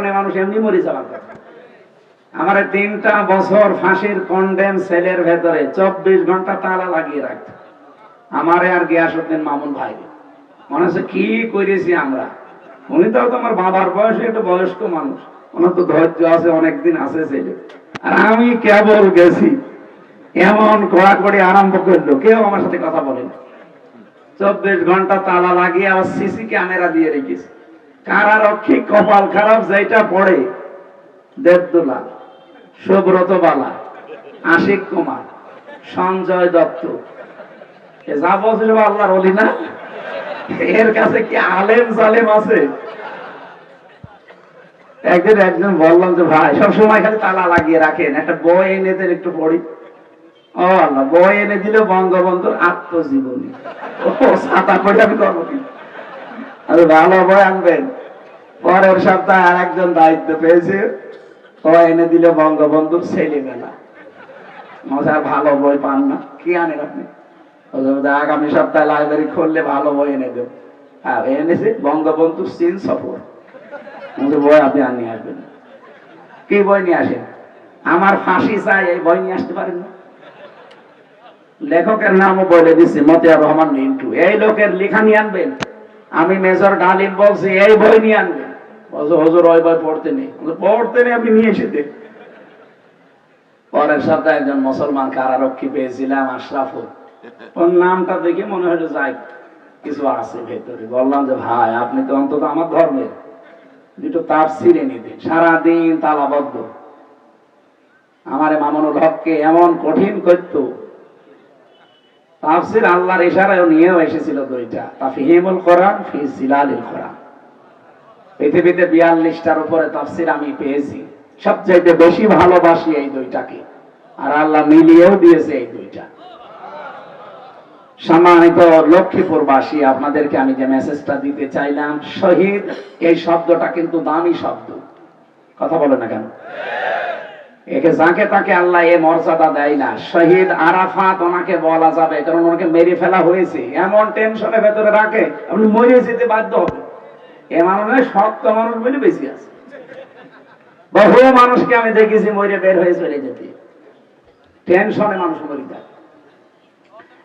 কারণে মানুষ এমনি মরে যাওয়ার কথা। আমার তিনটা বছর ফাঁসির কন্ডেম সেলের ভেতরে চব্বিশ ঘণ্টা তালা লাগিয়ে রাখত আমারে আর গিয়াসুদ্দিন মামুন ভাই। মনে হচ্ছে কি করেছি আমরা? উনি তো তোমার বাবার বয়সে একটু বয়স্ক মানুষ। ওনার তো ধৈর্য আছে, অনেকদিন আছে ছেলে আর আমি কেবল গেছি। এমন কড়াকড়ি আরম্ভ করল। কেউ আমার সাথে কথা বলে চব্বিশ ঘণ্টা তালা লাগিয়ে আবার সিসি ক্যামেরা দিয়ে রেখেছে। কারারক্ষী কপাল খারাপ যেটা পড়ে দেবদুলা সুব্রত বালা আশিক কুমার, সঞ্জয় দত্ত। যা বলছে সব আল্লাহর অলি না? এর কাছে কি আলেম জালেম আছে? একদিন একজন বললাম যে, ভাই, সব সময় খালি তালা লাগিয়ে রাখেন, একটা বই এনে দেন একটু পড়ি। ও আল্লাহ, বই এনে দিলে বঙ্গবন্ধুর আত্মজীবনী। ও ছাতা পড়ে আমি করব আরে ভালো বই আনবেন। পরের সপ্তাহে আর একজন দায়িত্ব পেয়েছে। ও এনে দিলে বঙ্গবন্ধুর ছেলেবেলা। মজা, ভালো বই পান না। কি আনেন আপনি? আগামী সপ্তাহে লাইব্রেরি খুললে ভালো বই এনে দেব। আর এনেছে বঙ্গবন্ধুর চীন সফর বই আপনি আর নিয়ে আসবেন কি বই নিয়ে আসেন? আমার ফাঁসি চাই, এই বই নিয়ে আসতে পারেন না? লেখকের নামও বলে দিচ্ছি, মতিয়ার রহমান মিন্টু। এই লোকের লেখা নিয়ে আনবেন? আমি মেজর ডালিম বলছি, এই বই নিয়ে আনবেন বলছে, হজুর, ওই বই পড়তে নেই। পড়তে নেই, আপনি নিয়ে এসে পরের সপ্তাহে একজন মুসলমান কারারক্ষী পেয়েছিলাম, আশরাফুল। ওর নামটা দেখে মনে হলো, যাই, কিছু আছে ভেতরে। বললাম যে, ভাই, আপনি তো অন্তত আমার ধর্মের। দুটো তার ছিঁড়ে নিতেন সারাদিন তালাবদ্ধ। আমারে মামুনুল হককে এমন কঠিন করতো তাফসির আল্লাহর ইশারায় নিয়েও এসেছিল দুইটা। তাফহিমুল কোরআন ফি জিলালিল কোরআন। পৃথিবীতে বিয়াল্লিশটার উপরে তাফসির আমি পেয়েছি। সবচাইতে বেশি ভালোবাসি এই দুইটাকে। আর আল্লাহ মিলিয়েও দিয়েছে এই দুইটা। সম্মানিত লক্ষ্মীপুরবাসী, আপনাদেরকে আমি যে মেসেজটা দিতে চাইলাম, শহীদ, এই শব্দটা কিন্তু দামি শব্দ। কথা বলে না কেন? একে যাকে তাকে আল্লাহ এ মর্যাদা দেয় না। শহীদ আরাফাত ওনাকে বলা যাবে, কারণ ওনাকে মেরে ফেলা হয়েছে। এমন টেনশনে ভেতরে রাখে, আপনি মরে যেতে বাধ্য হবে এ মানুষের শক্ত মানুষ বলে বেশি আছে। বহু মানুষকে আমি দেখেছি মরে বের হয়ে চলে যেতে। টেনশনে মানুষ মরে যায়।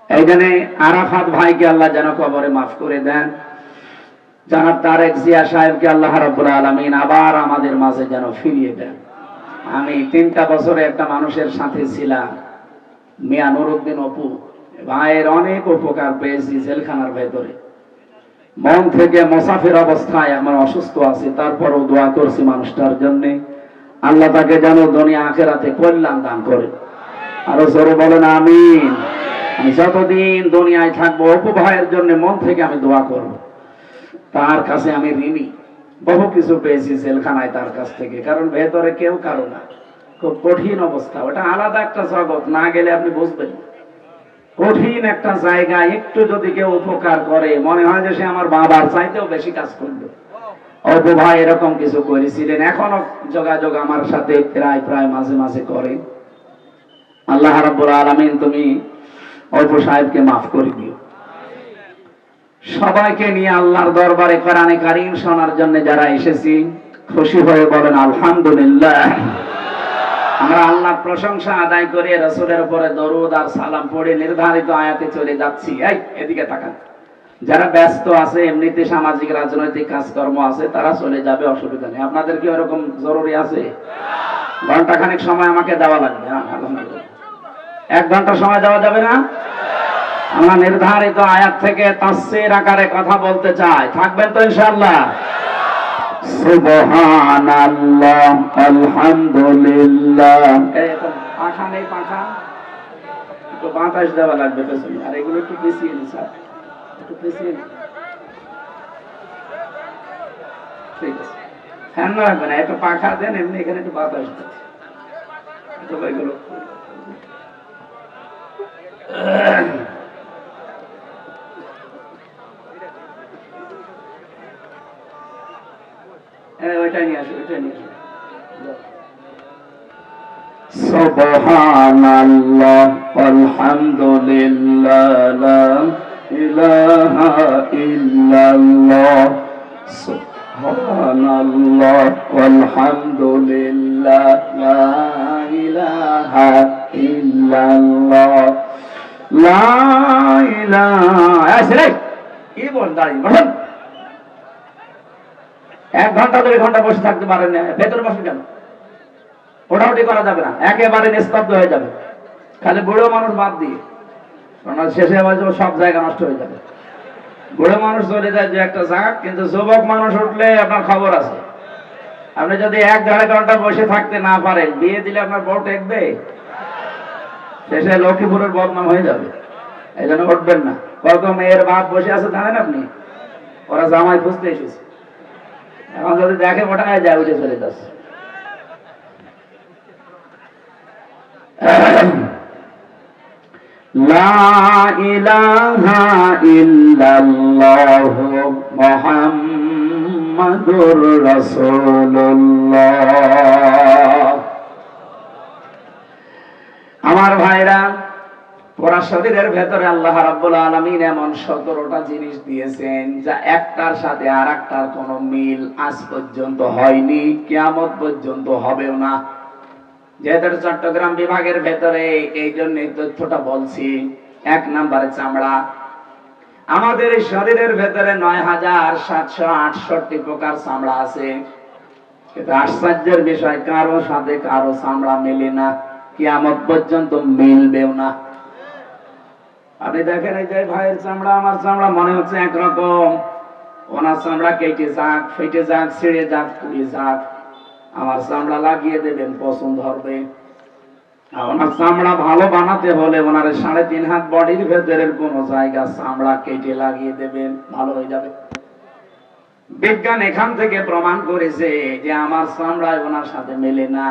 এইখানে আরাফাত ভাইকে আল্লাহ যেন কবরে মাফ করে দেন। জানাব তারেক জিয়া সাহেবকে আল্লাহ রাব্বুল আলামিন আবার আমাদের মাঝে যেন ফিরিয়ে দেন। আমি তিনটা বছরে একটা মানুষের সাথে ছিলাম, মিয়া নুরুদ্দিন অপু। ভাইয়ের অনেক উপকার পেয়েছি জেলখানার ভেতরে। মন থেকে মোসাফির অবস্থায় আমার অসুস্থ আছে, তারপরও দোয়া করছি মানুষটার জন্য। আল্লাহ তাকে যেন দুনিয়া আখেরাতে কল্যাণ দান করে। আরও জোরে বলেন, আমিন। আমি যতদিন দুনিয়ায় থাকব, অপু ভাইয়ের জন্য মন থেকে আমি দোয়া করব। তার কাছে আমি ঋণী। বহু কিছু পেয়েছি জেলখানায় তার কাছ থেকে, কারণ ভেতরে কেউ কারও না। খুব কঠিন অবস্থা। ওটা আলাদা একটা জগৎ, না গেলে আপনি বুঝবেন কঠিন একটা জায়গা, একটু যদি কেউ উপকার করে, মনে হয় যে সে আমার বাবার চাইতেও বেশি কাজ করবে অপু ভাই এরকম কিছু করেছিলেন, এখনও যোগাযোগ আমার সাথে প্রায় প্রায় মাঝে মাঝে করে। আল্লাহ রাব্বুল আলামিন, তুমি অপু সাহেবকে মাফ করে দিও। সবাইকে নিয়ে আল্লাহর দরবারে কোরআনে কারীম শোনার জন্য যারা এসেছি খুশি হয়ে বলেন আলহামদুলিল্লাহ। আমরা আল্লাহ প্রশংসা আদায় করে রসুলের উপরে দরুদ আর সালাম পড়ে নির্ধারিত আয়াতে চলে যাচ্ছি। এই এদিকে তাকান। যারা ব্যস্ত আছে এমনিতে সামাজিক রাজনৈতিক কাজকর্ম আছে তারা চলে যাবে অসুবিধা নেই। আপনাদের কি ওরকম জরুরি আছে? ঘন্টাখানেক সময় আমাকে দেওয়া লাগবে হ্যাঁ, এক ঘণ্টা সময় দেওয়া যাবে না? আমরা নির্ধারিত আয়াত থেকে তাফসীর আকারে কথা বলতে চাই। থাকবেন তো ইনশাআল্লাহ? সুবহানাল্লাহ, আলহামদুলিল্লাহ। তো পাখা নেই পাখা একটু বাতাস দেওয়া লাগবে পেছনে আর এগুলো একটু পিছিয়ে নি স্যার। একটু পিছিয়ে নি ঠিক আছে। ফ্যান না রাখবেন একটু পাখা দেন, এমনি এখানে একটু বাতাস দেন। একটু এগুলো আসো সুবহানাল্লাহ, আলহামদুলিল্লাহ লা ইলাহা ইল্লাল্লাহ, সুবহানাল্লাহ ওয়ালহামদুলিল্লাহ লা ইলাহা ইল্লাল্লাহ, লা ইলাহা আসলে কি বল দাঁড়িয়ে বসেন। এক ঘণ্টা দুই ঘণ্টা বসে থাকতে পারেন না। ভেতরে বসে কেন? ওটাউটি করা যাবে না। একেবারে নিস্তব্ধ হয়ে যাবে। খালি বুড়ো মানুষ বাদ দিয়ে। কারণ শেষে আবার সব জায়গা নষ্ট হয়ে যাবে। বুড়ো মানুষ চলে যায় যে একটা জায়গা, কিন্তু যুবক মানুষ উঠলে আপনার খবর আছে। আপনি যদি এক দেড় ঘণ্টা বসে থাকতে না পারেন, বিয়ে দিলে আপনার বউ টেকবে? শেষে লক্ষ্মীপুরের বদনাম হয়ে যাবে। এই জন্য উঠবেন না। কত মেয়ের বাপ বসে আছে জানেন আপনি? ওরা জামাই খুঁজতে এসেছে। এখন যদি দেখে মোটায় যায় উঠে চলে যাচ্ছে আমার ভাইরা ভেতরে আল্লাহ রাব্বুল আলামিন এমন সতেরোটা জিনিস দিয়েছেন, যা একটার সাথে কোনো মিল আজ পর্যন্ত হয়নি, কিয়ামত পর্যন্ত হবেও না। যেহেতু চট্টগ্রাম বিভাগের ভেতরে এই জন্য তথ্যটা বলছি। এক নম্বরে চামড়া। আমাদের এই শরীরের ভেতরে নয় হাজার সাতশো আটষট্টি প্রকার চামড়া আছে। কিন্তু আশ্চর্যের বিষয়, কারও সাথে কারও চামড়া মেলে না, কিয়ামত পর্যন্ত মিলবেও না। আপনি দেখেন এই যে ভাইয়ের চামড়া, আমার চামড়া মনে হচ্ছে একরকম। ওনার চামড়া কেটে যাক, ফেটে যাক, ছিঁড়ে যাক, পুড়ে যাক। আমার চামড়া লাগিয়ে দেবেন, পছন্দ হবে। ওনার চামড়া ভালো বানাতে হলে ওনার সাড়ে তিন হাত বডির ভেতরের কোন জায়গা চামড়া কেটে লাগিয়ে দেবেন, ভালো হয়ে যাবে। বিজ্ঞান এখান থেকে প্রমাণ করেছে যে আমার চামড়ায় ওনার সাথে মেলে না।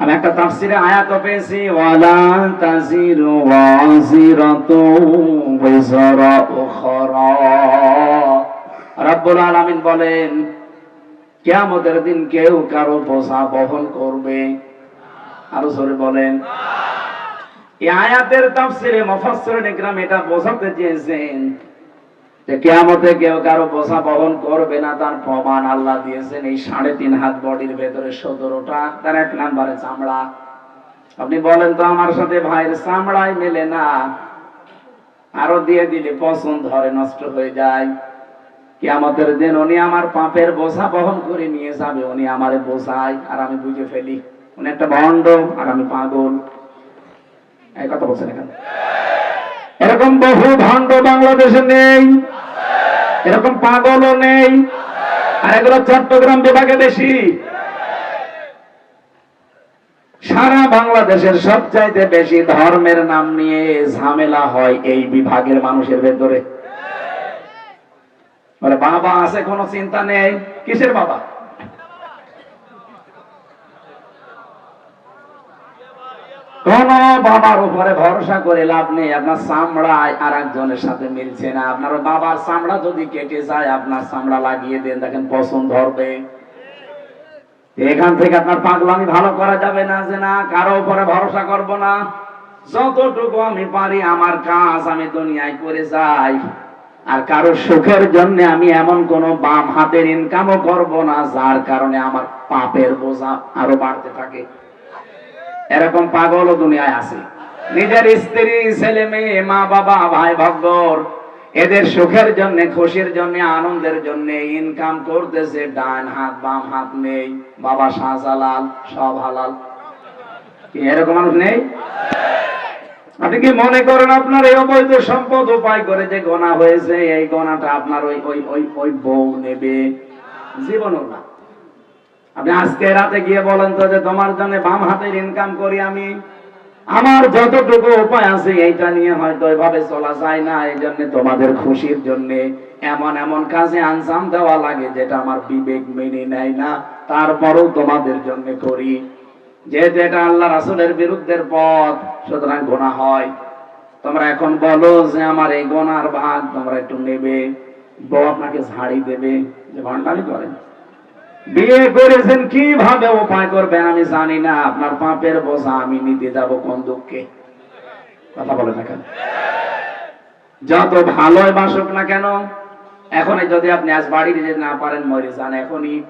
আমি একটা তাফসিরে আয়াত পেয়েছি, ওয়ালা তাজিরু ওয়াজিরাতু বিজরা উখরা। রব্বুল আলামিন বলেন, কিয়ামতের দিন কেউ কারও বোঝা বহন করবে। আরও জোরে বলেন, এই আয়াতের তাফসিরে মুফাসসিরিন ইকরাম এটা বোঝাতে চেয়েছেন কিয়ামতে কেউ কারও বোঝা বহন করবে না, তার প্রমাণ আল্লাহ দিয়েছেন। এই সাড়ে তিন হাত বডির ভেতরে সতেরোটা তার এক নাম্বারে চামড়া। আপনি বলেন তো, আমার সাথে ভাইয়ের চামড়াই মেলে না, আরও দিয়ে দিলে পছন্দ ধরে নষ্ট হয়ে যায়। কিয়ামতের দিন উনি আমার পাপের বোঝা বহন করে নিয়ে যাবে, উনি আমারে বোঝায়, আর আমি বুঝে ফেলি। উনি একটা ভণ্ড, আর আমি পাগল। এই কথা বলছেন এখানে। এরকম বহু ভণ্ড বাংলাদেশে নেই। এরকম পাগলও নেই। আর এগুলো চট্টগ্রাম বিভাগে বেশি। সারা বাংলাদেশের সবচাইতে বেশি ধর্মের নাম নিয়ে ঝামেলা হয় এই বিভাগের মানুষের ভেতরে। বাবা আছে কোনো চিন্তা নেই? কিসের বাবা? কোন বাবার উপরে ভরসা করে লাভ নেই, আপনার চামড়ায় আর একজনের সাথে মিলছে না। আপনার বাবার চামড়া যদি কেটে যায়, আপনার চামড়া লাগিয়ে দেন, দেখেন পছন্দ ধরবে। এখান থেকে আপনার পাগলামি ভালো করা যাবে না, যে না, কারও উপরে ভরসা করব না। যতটুকু আমি পারি, আমার কাজ আমি দুনিয়ায় করে যাই। আর কারও সুখের জন্য আমি এমন কোন বাম হাতের ইনকামও করব না, যার কারণে আমার পাপের বোঝা আরও বাড়তে থাকে। এরকম পাগলও দুনিয়ায় আছে। নিজের স্ত্রী, ছেলে মেয়ে, মা বাবা, ভাই ভগ্গর এদের সুখের জন্য, খুশির জন্য, আনন্দের জন্য ইনকাম করতেছে, ডান হাত, বাম হাত নেই, বাবা শাহজালাল, সব হালাল। এরকম মানুষ নেই? আপনি কি মনে করেন আপনার এই অবৈধ সম্পদ উপায় করে যে গোনা হয়েছে, এই গোনাটা আপনার ওই ওই ওই বউ নেবে? জীবনও না। আপনি আজকে রাতে গিয়ে বলেন তো যে তোমার জন্য বাম হাতের ইনকাম করি আমি। আমার যতটুকু উপায় আছে এইটা নিয়ে হয়তো এভাবে চলা যায় না এই জন্য তোমাদের খুশির জন্য এমন এমন কাজে আঞ্জাম দেওয়া লাগে যেটা আমার বিবেক মেনে নেয় না, তারপরেও তোমাদের জন্য করি। যেহেতু এটা আল্লাহ রাসুলের বিরুদ্ধের পথ, সুতরাং গোনা হয়। তোমরা এখন বলো যে আমার এই গোনার ভাগ তোমরা একটু নেবে। বউ আপনাকে ঝাড়ি দেবে। যে ভণ্ডামি করেন বিয়ে করেছেন কীভাবে উপায় করবেন আমি জানি না। আপনার পাপের বোঝা আমি নিতে যাব কোন দুঃখে। কথা বলে না কেন? যত ভালোই বাসুক না কেন এখনই যদি আপনি আজ বাড়ি যেতে না পারেন মরে যান এখনই।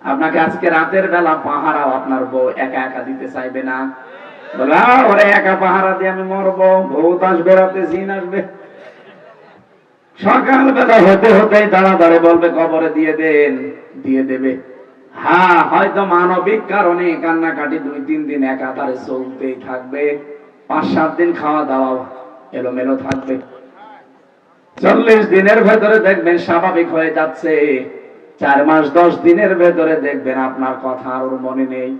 আপনাকে আজকে রাতের বেলা পাহারাও আপনার বউ একা একা দিতে চাইবে না। বলে "আ, ওরে একা পাহারা দিয়ে আমি মরবো। ভূত আসবে রাতে জিন আসবে। সকাল বেলা হতে হতেই দাঁড়াদাঁড়ে বলবে, কবরে দিয়ে দেন, দিয়ে দেবে। হ্যাঁ হয়তো মানবিক কারণে কান্নাকাটি দুই তিন দিন একাধারে চলতেই থাকবে। পাঁচ সাত দিন খাওয়া দাওয়া এলোমেলো থাকবে। চল্লিশ দিনের ভেতরে দেখবেন স্বাভাবিক হয়ে যাচ্ছে। চার মাস, দশ দিনের ভেতরে দেখবেন আপনার কথা আর ওর মনে নেই।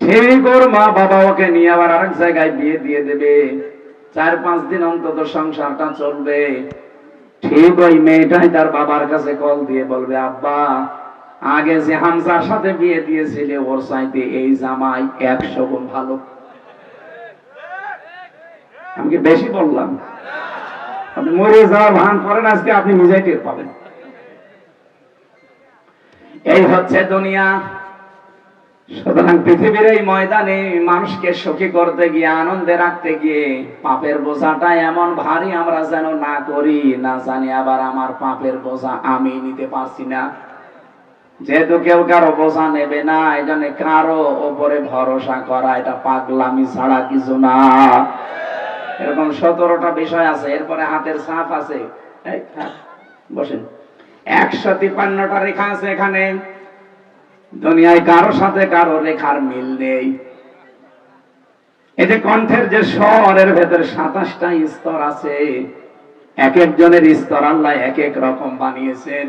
ঠিক ওর মা বাবা ওকে নিয়ে আবার আরেক জায়গায় বিয়ে দিয়ে দেবে। চার পাঁচ দিন অন্তত সংসারটা চলবে। ঠিক ওই মেয়েটাই তার বাবার কাছে কল দিয়ে বলবে, আব্বা, আগে যে হামজার সাথে বিয়ে দিয়েছিলে, ওর চাইতে এই জামাই একশো গুণ ভালো। আমি বেশি বললাম? আপনি মরে যাওয়ার ভান করেন, আজকে আপনি নিজেই টের পাবেন। এই হচ্ছে দুনিয়া। সুতরাং পৃথিবীর এই ময়দানে মানুষকে সুখী করতে গিয়ে আনন্দে রাখতে গিয়ে পাপের বোঝাটা এমন ভারী আমরা যেন না করি না জানি আবার আমার পাপের বোঝা আমি নিতে পারছি না। যেহেতু কেউ কারও বোঝা নেবে না এই জন্য কারও ওপরে ভরসা করা এটা পাগলামি ছাড়া কিছু না। এরকম সতেরোটা বিষয় আছে এরপরে হাতের সাফ আছে। থাক, বসেন। একশো তিপ্পান্নটা রেখা আছে এখানে। দুনিয়ায় কারও সাথে কারও রেখার মিল নেই। এতে কণ্ঠের যে স্বরের ভেতরে সাতাশটা স্তর আছে। এক একজনের স্তর আল্লাহ এক এক রকম বানিয়েছেন।